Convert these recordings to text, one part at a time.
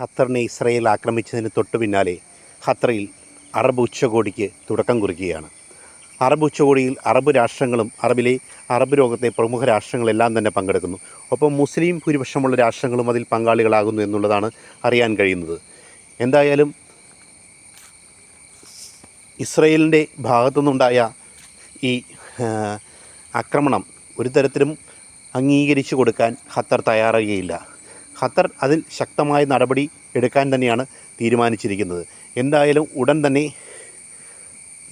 ഖത്തറിനെ Israel ആക്രമിച്ചതിന് തൊട്ടു പിന്നാലെ ഖത്തറിൽ അറബ് ഉച്ചകോടിക്ക് തുടക്കം കുറിക്കുകയാണ്. അറബ് ഉച്ചകോടിയിൽ അറബ് രാഷ്ട്രങ്ങളും അറബിലെ അറബ് ലോകത്തെ പ്രമുഖ രാഷ്ട്രങ്ങളെല്ലാം തന്നെ പങ്കെടുക്കുന്നു. ഒപ്പം മുസ്ലിം ഭൂരിപക്ഷമുള്ള രാഷ്ട്രങ്ങളും അതിൽ പങ്കാളികളാകുന്നു എന്നുള്ളതാണ് അറിയാൻ കഴിയുന്നത്. എന്തായാലും ഇസ്രയേലിന്റെ ഭാഗത്തുനിന്നുണ്ടായ ഈ ആക്രമണം ഒരു തരത്തിലും അംഗീകരിച്ചു കൊടുക്കാൻ ഖത്തർ തയ്യാറാകുകയില്ല. ഖത്തർ അതിൽ ശക്തമായ നടപടി എടുക്കാൻ തന്നെയാണ് തീരുമാനിച്ചിരിക്കുന്നത്. എന്തായാലും ഉടൻ തന്നെ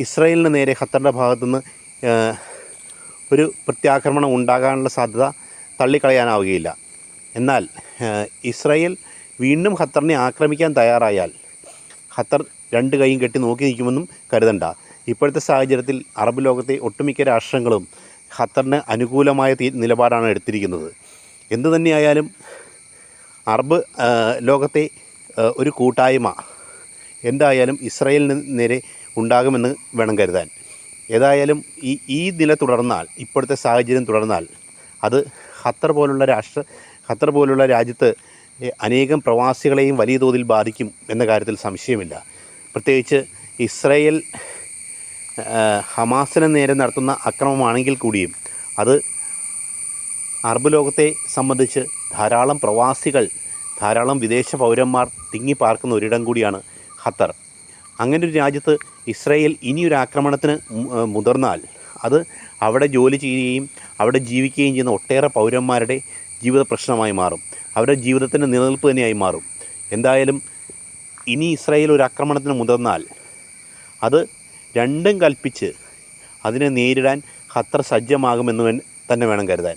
ഇസ്രയേലിന് നേരെ ഖത്തറിന്റെ ഭാഗത്തുനിന്ന് ഒരു പ്രത്യാക്രമണം ഉണ്ടാകാനുള്ള സാധ്യത തള്ളിക്കളയാനാവുകയില്ല. എന്നാൽ ഇസ്രയേൽ വീണ്ടും ഖത്തറിനെ ആക്രമിക്കാൻ തയ്യാറായാൽ ഖത്തർ രണ്ട് കൈയും കെട്ടി നോക്കി നിൽക്കുമെന്നും കരുതണ്ട. ഇപ്പോഴത്തെ സാഹചര്യത്തിൽ അറബ് ലോകത്തെ ഒട്ടുമിക്ക രാഷ്ട്രങ്ങളും ഖത്തറിന് അനുകൂലമായ നിലപാടാണ് എടുത്തിരിക്കുന്നത്. എന്തു തന്നെയായാലും അറബ് ലോകത്തെ ഒരു കൂട്ടായ്മ എന്തായാലും ഇസ്രയേലിന് നേരെ ഉണ്ടാകുമെന്ന് വേണം കരുതാൻ. ഏതായാലും ഈ ഈ നില തുടർന്നാൽ ഇപ്പോഴത്തെ സാഹചര്യം തുടർന്നാൽ അത് ഖത്തർ പോലുള്ള രാഷ്ട്ര ഖത്തർ പോലുള്ള രാജ്യത്ത് അനേകം പ്രവാസികളെയും വലിയ തോതിൽ ബാധിക്കും എന്ന കാര്യത്തിൽ സംശയമില്ല. പ്രത്യേകിച്ച് ഇസ്രയേൽ ഹമാസിന് നേരെ നടത്തുന്ന അക്രമമാണെങ്കിൽ കൂടിയും അത് അറബ് ലോകത്തെ സംബന്ധിച്ച് ധാരാളം പ്രവാസികൾ ധാരാളം വിദേശ പൗരന്മാർ തിങ്ങി തിങ്ങിപ്പാർക്കുന്ന ഒരിടം കൂടിയാണ് ഖത്തർ. അങ്ങനെ ഒരു രാജ്യത്ത് ഇസ്രയേൽ ഇനിയൊരു ആക്രമണത്തിന് മുതിർന്നാൽ അത് അവിടെ ജോലി ചെയ്യുകയും അവിടെ ജീവിക്കുകയും ചെയ്യുന്ന ഒട്ടേറെ പൗരന്മാരുടെ ജീവിത പ്രശ്നമായി മാറും. അവരുടെ ജീവിതത്തിന്റെ നിലനിൽപ്പ് തന്നെയായി മാറും. എന്തായാലും ഇനി ഇസ്രയേൽ ഒരു ആക്രമണത്തിന് മുതിർന്നാൽ അത് രണ്ടും കൽപ്പിച്ച് അതിനെ നേരിടാൻ ഖത്തർ സജ്ജമാകുമെന്ന് തന്നെ വേണം കരുതാൻ.